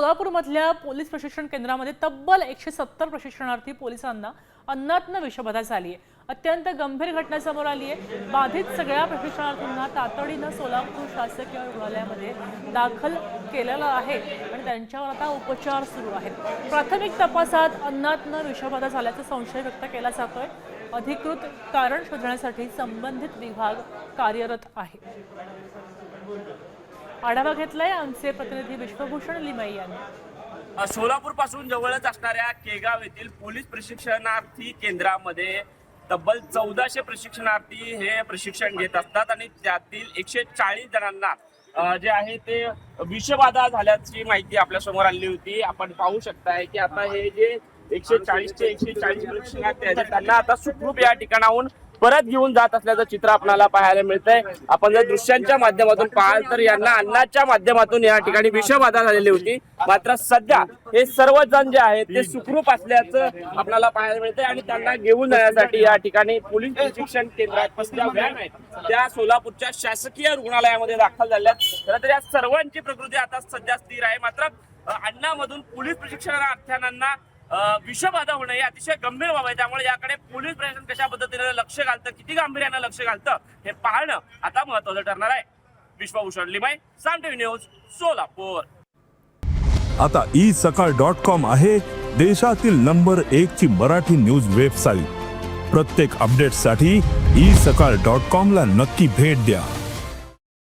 सोलापूरमधल्या police प्रशिक्षण केंद्रामध्ये तब्बल एकशे सत्तर प्रशिक्षणार्थी पोलिसांना अन्नातनं विषबाधा झाली आहे अत्यंत गंभीर घटना समोर आली आहे बाधित सगळ्या प्रशिक्षणार्थींना तातडीनं सोलापूर शासकीय रुग्णालयामध्ये दाखल केलेलं आहे आणि त्यांच्यावर आता उपचार सुरू आहेत. प्राथमिक तपासात अन्नातनं विषबाधा झाल्याचा संशय व्यक्त केला जातोय. अधिकृत कारण शोधण्यासाठी संबंधित विभाग कार्यरत आहे. आढावा घेतलाय आमचे प्रतिनिधी विश्वभूषण लिमाई यांनी. सोलापूरपासून जवळच असणाऱ्या केगाव येथील पोलीस प्रशिक्षणार्थी केंद्रामध्ये तब्बल चौदाशे प्रशिक्षणार्थी हे प्रशिक्षण घेत असतात आणि त्यातील एकशे चाळीस जणांना जे आहे ते विषबाधा झाल्याची माहिती आपल्यासमोर आली होती. आपण पाहू शकताय की आता हे जे एकशे चाळीसचे एकशे चाळीस प्रशिक्षणार्थी आहेत त्यांना आता सुखरूप या ठिकाणाहून परत घेऊन जात असल्याचं चित्र आपल्याला पाहायला मिळतंय. आपण जर दृश्यांच्या माध्यमातून पाहाल तर यांना अन्नाच्या माध्यमातून या ठिकाणी विषबाधा झालेली होती. मात्र सध्या हे सर्वजण जे आहेत ते सुखरूप असल्याचं आपल्याला पाहायला मिळतंय आणि त्यांना घेऊन जाण्यासाठी या ठिकाणी पोलीस प्रशिक्षण केंद्रात व्हॅन आहेत. त्या सोलापूरच्या शासकीय रुग्णालयामध्ये दाखल झाल्या खरं तर या सर्वांची प्रकृती आता सध्या स्थिर आहे. मात्र अण्णामधून पोलीस प्रशिक्षणार्थ्यांना अ, विषबाधा होणं हे अतिशय गंभीर बाब आहे. त्यामुळे याकडे पोलीस प्रशासन कशा पद्धतीने लक्ष घालतं किती गांभीर्यानं लक्ष घालतं हे पाहणं आता महत्वाचं ठरणार आहे. Vishwabhushan Limaye Saam TV news Solapur. आता ई सकाळ डॉट कॉम आहे देशातील नंबर एक ची मराठी न्यूज वेबसाईट. प्रत्येक अपडेटसाठी ई सकाळ डॉट कॉम ला नक्की भेट द्या.